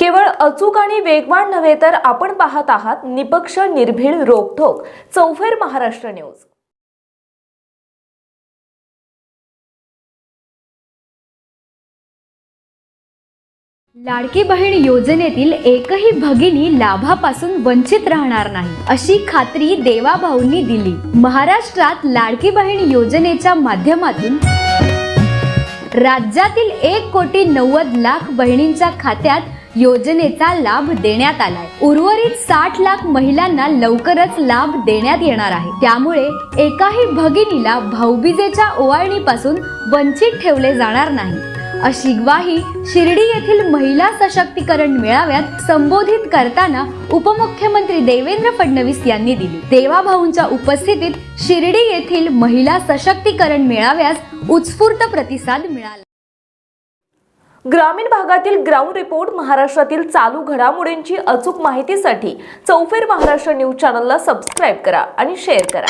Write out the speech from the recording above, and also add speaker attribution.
Speaker 1: केवळ अचूक आणि वेगवान नव्हे तर आपण पाहत आहात निपक्ष निर्भीड रोखोक चौफेर महाराष्ट्र न्यूज.
Speaker 2: लाडकी बहीण योजनेतील एकही भगिनी लाभापासून वंचित राहणार नाही अशी खात्री देवाभाऊंनी दिली. महाराष्ट्रात लाडकी बहीण योजनेच्या माध्यमातून राज्यातील एक कोटी नव्वद लाख बहिणींच्या खात्यात योजनेचा लाभ देण्यात आलाय. उर्वरित साठ लाख महिलांना लवकरच लाभ देण्यात येणार आहे. त्यामुळे एकाही भगिनीला भाऊबीजेच्या ओवाळणीपासून वंचित ठेवले जाणार नाही. अशी ग्वाही शिर्डी येथील महिला सशक्तीकरण मेळाव्यात संबोधित करताना उपमुख्यमंत्री देवेंद्र फडणवीस यांनी दिली. देवाभाऊंच्या उपस्थितीत शिर्डी येथील महिला सशक्तीकरण मेळाव्यास उत्स्फूर्त प्रतिसाद मिळाला.
Speaker 1: ग्रामीण भागातील ग्राउंड रिपोर्ट महाराष्ट्रातील चालू घडामोडींची अचूक माहितीसाठी चौफेर महाराष्ट्र न्यूज चॅनलला सबस्क्राईब करा आणि शेअर करा.